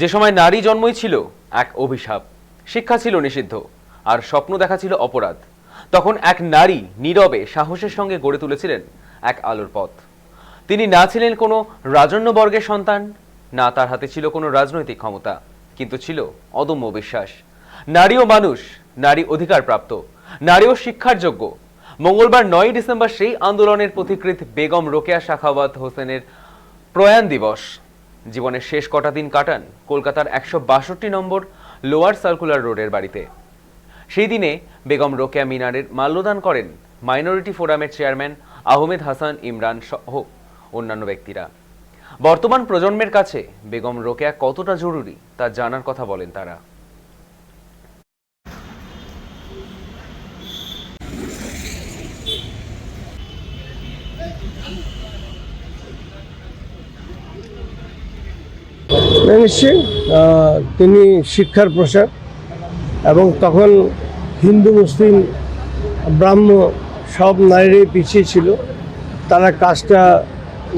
যে সময় নারী জন্মই ছিল, এক অভিশাপ। শিক্ষা ছিল নিষিদ্ধ, আর স্বপ্ন দেখা ছিল অপরাধ। তখন এক নারী নীরবে সাহসের সঙ্গে গড়ে তুলেছিলেন এক আলোর পথ। তিনি না ছিলেন কোনো রাজন্যবর্গের সন্তান, না তার হাতে ছিল কোনো রাজনৈতিক ক্ষমতা, কিন্তু ছিল অদম্য বিশ্বাস। নারীও মানুষ, নারী অধিকার প্রাপ্ত নারীও শিক্ষার যোগ্য। মঙ্গলবার নয় ডিসেম্বর সেই আন্দোলনের পথিকৃত বেগম রোকেয়া শাখাওয়াত হোসেনের প্রয়াণ দিবস। জীবনের শেষ কটা দিন কাটান কলকাতার একশো বাষট্টি নম্বর লোয়ার সার্কুলার রোডের বাড়িতে। সেই দিনে বেগম রোকেয়া মিনারের মাল্যদান করেন মাইনরিটি ফোরামের চেয়ারম্যান আহমেদ হাসান ইমরান সহ অন্যান্য ব্যক্তিরা। বর্তমান প্রজন্মের কাছে বেগম রোকেয়া কতটা জরুরি তা জানার কথা বলেন তারা। না, নিশ্চয়ই তিনি শিক্ষার প্রসার এবং তখন হিন্দু, মুসলিম, ব্রাহ্ম সব নারীরাই পিছিয়ে ছিল। তারা কাজটা,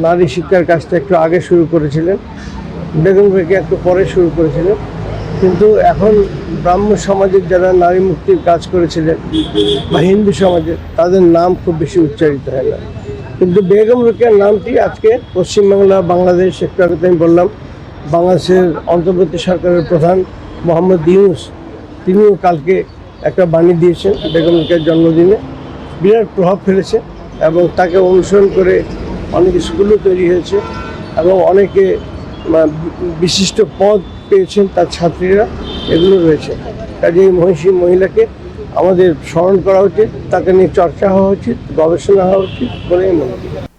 নারী শিক্ষার কাজটা একটু আগে শুরু করেছিলেন, বেগম রেখে একটু পরে শুরু করেছিলেন। কিন্তু এখন ব্রাহ্ম সমাজের যারা নারী মুক্তির কাজ করেছিলেন বা হিন্দু সমাজের, তাদের নাম খুব বেশি উচ্চারিত হয় না। কিন্তু বেগম রোকেয়ার নামটি আজকে পশ্চিমবাংলা, বাংলাদেশ, একটু আমি বললাম বাংলাদেশের অন্তর্বর্তী সরকারের প্রধান মোহাম্মদ ইউনুস, তিনিও কালকে একটা বাণী দিয়েছেন বেগম রোকেয়ার জন্মদিনে। বিরাট প্রভাব ফেলেছে এবং তাকে অনুসরণ করে অনেক স্কুলও তৈরি হয়েছে এবং অনেকে বিশিষ্ট পদ পেয়েছেন তার ছাত্রীরা, এগুলো রয়েছে। কাজে এই মহিষী মহিলাকে আমাদের স্মরণ করা উচিত, তাকে নিয়ে চর্চা হওয়া উচিত, গবেষণা হওয়া উচিত বলে আমি মনে করি।